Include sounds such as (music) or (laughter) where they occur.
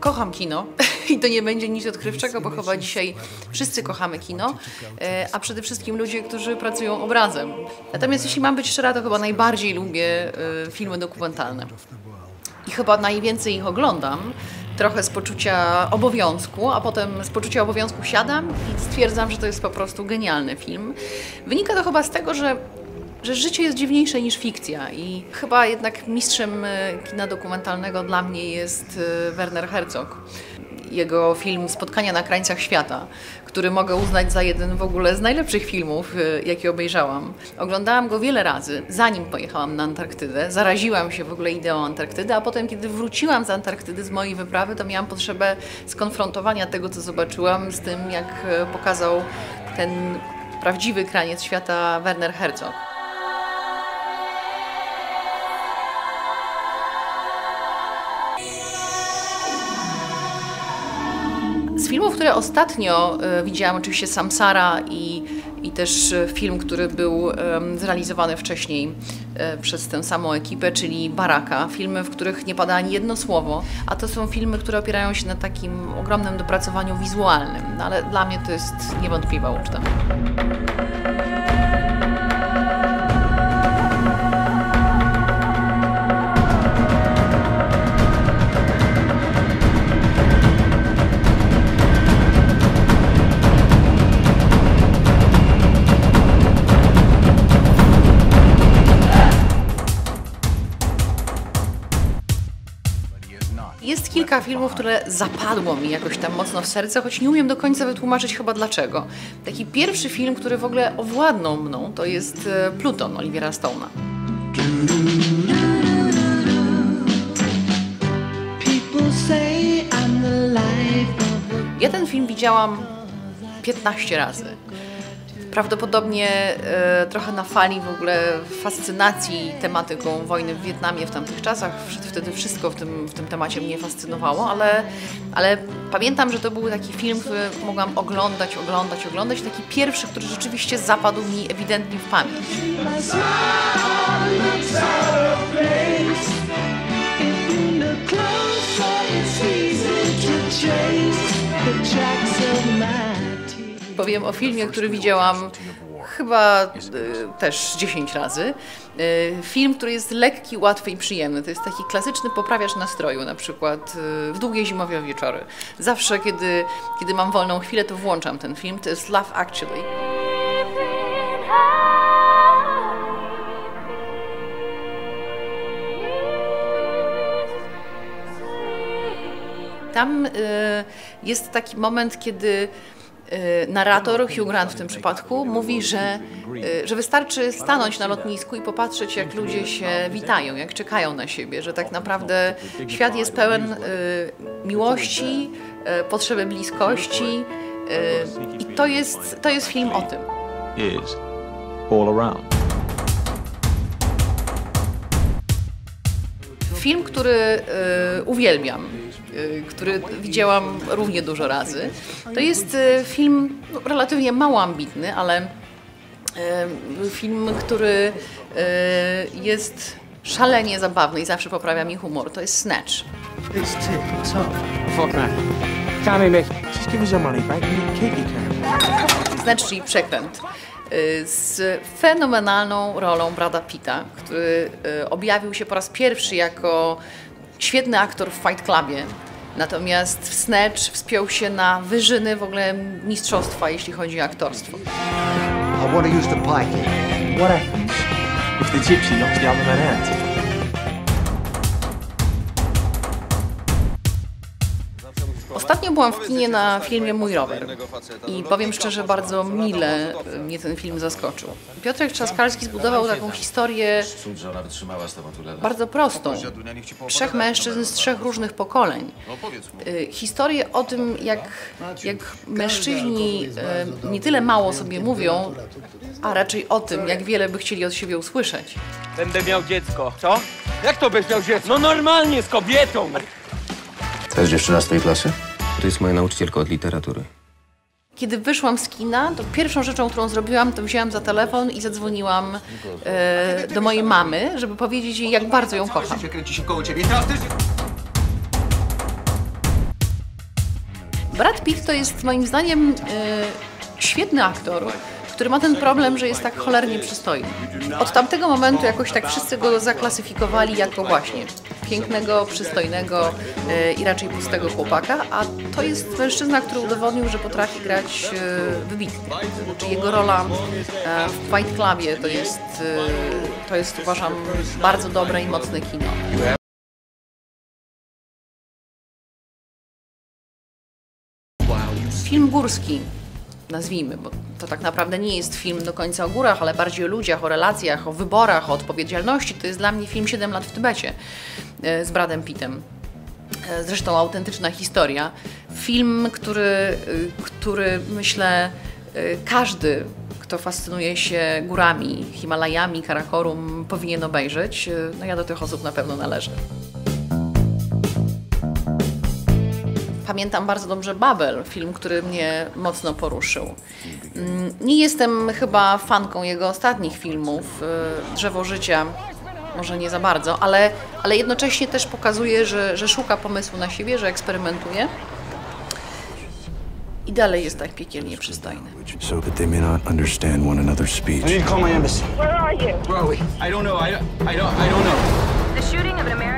kocham kino (laughs) i to nie będzie nic odkrywczego, bo chyba dzisiaj wszyscy kochamy kino, e, a przede wszystkim ludzie, którzy pracują obrazem. Natomiast jeśli mam być szczera, to chyba najbardziej lubię e, filmy dokumentalne. I chyba najwięcej ich oglądam, trochę z poczucia obowiązku, a potem z poczucia obowiązku siadam i stwierdzam, że to jest po prostu genialny film. Wynika to chyba z tego, że że życie jest dziwniejsze niż fikcja i chyba jednak mistrzem e, kina dokumentalnego dla mnie jest e, Werner Herzog. Jego film Spotkania na krańcach świata, który mogę uznać za jeden w ogóle z najlepszych filmów, e, jakie obejrzałam. Oglądałam go wiele razy, zanim pojechałam na Antarktydę. Zaraziłam się w ogóle ideą Antarktydy, a potem, kiedy wróciłam z Antarktydy, z mojej wyprawy, to miałam potrzebę skonfrontowania tego, co zobaczyłam, z tym, jak pokazał ten prawdziwy kraniec świata Werner Herzog. Z filmów, które ostatnio e, widziałam, oczywiście Samsara i, i też e, film, który był zrealizowany wcześniej e, przez tę samą ekipę, czyli Baraka. Filmy, w których nie pada ani jedno słowo, a to są filmy, które opierają się na takim ogromnym dopracowaniu wizualnym. No, ale dla mnie to jest niewątpliwa uczta. Kilka filmów, które zapadło mi jakoś tam mocno w serce, choć nie umiem do końca wytłumaczyć chyba dlaczego. Taki pierwszy film, który w ogóle owładnął mną, to jest e, Pluton Olivera Stone'a. Ja ten film widziałam 15 razy prawdopodobnie e, trochę na fali w ogóle fascynacji tematyką wojny w Wietnamie w tamtych czasach. Wtedy wszystko w tym, w tym temacie mnie fascynowało, ale, ale pamiętam, że to był taki film, który mogłam oglądać, oglądać, oglądać. Taki pierwszy, który rzeczywiście zapadł mi ewidentnie w pamięć. Powiem o filmie, który widziałam chyba y, też 10 razy. Y, film, który jest lekki, łatwy i przyjemny. To jest taki klasyczny poprawiacz nastroju, na przykład y, w długie zimowe wieczory. Zawsze, kiedy, kiedy mam wolną chwilę, to włączam ten film. To jest Love Actually. Tam jest taki moment, kiedy narrator, Hugh Grant w tym przypadku, mówi, że, y, że wystarczy stanąć na lotnisku i popatrzeć, jak ludzie się witają, jak czekają na siebie, że tak naprawdę świat jest pełen y, miłości, potrzeby bliskości i to jest, to jest film o tym. all around. Film, który uwielbiam Y, który widziałam równie dużo razy. To jest y, film no, relatywnie mało ambitny, ale y, film, który jest szalenie zabawny i zawsze poprawia mi humor. To jest Snatch. Snatch, czyli przekręt z fenomenalną rolą Brada Pitta, który objawił się po raz pierwszy jako świetny aktor w Fight Clubie. Natomiast w Snatch wspiął się na wyżyny w ogóle mistrzostwa, jeśli chodzi o aktorstwo. I want to use the pike. What happens if the gypsy knocks the other man out? Ostatnio byłam w kinie na filmie Mój rower i powiem szczerze, bardzo mile mnie ten film zaskoczył. Piotrek Trzaskalski zbudował taką historię bardzo prostą. Trzech mężczyzn z trzech różnych pokoleń. Y, historię o tym, jak, jak mężczyźni y, nie tyle mało sobie mówią, a raczej o tym, jak wiele by chcieli od siebie usłyszeć. Będę miał dziecko. Co? Jak to będziesz miał dziecko? No normalnie, z kobietą! To jest dziewczyna z tej klasy? To jest moja nauczycielka od literatury. Kiedy wyszłam z kina, to pierwszą rzeczą, którą zrobiłam, to wzięłam za telefon i zadzwoniłam e, do mojej mamy, żeby powiedzieć jej, jak bardzo ją kocham. Brad Pitt to jest moim zdaniem e, świetny aktor, który ma ten problem, że jest tak cholernie przystojny. Od tamtego momentu jakoś tak wszyscy go zaklasyfikowali jako właśnie pięknego, przystojnego e, i raczej pustego chłopaka, a to jest mężczyzna, który udowodnił, że potrafi grać e, wybitnie. Znaczy jego rola e, w Fight Clubie to jest, e, to jest uważam bardzo dobre i mocne kino. Film górski, nazwijmy, bo to tak naprawdę nie jest film do końca o górach, ale bardziej o ludziach, o relacjach, o wyborach, o odpowiedzialności. To jest dla mnie film 7 lat w Tybecie e, z Bradem Pittem. E, Zresztą autentyczna historia. Film, który, e, który myślę każdy, kto fascynuje się górami, Himalajami, Karakorum, powinien obejrzeć. No ja do tych osób na pewno należę. Pamiętam bardzo dobrze Babel, film, który mnie mocno poruszył. Mm, Nie jestem chyba fanką jego ostatnich filmów, y, Drzewo Życia, może nie za bardzo, ale, ale jednocześnie też pokazuje, że, że szuka pomysłu na siebie, że eksperymentuje. I dalej jest tak piekielnie przystojny. so that they may not understand one another's speech. I need to call my embassy. Where are you? Where are we? I don't know. I, I don't. I don't know. The shooting of an American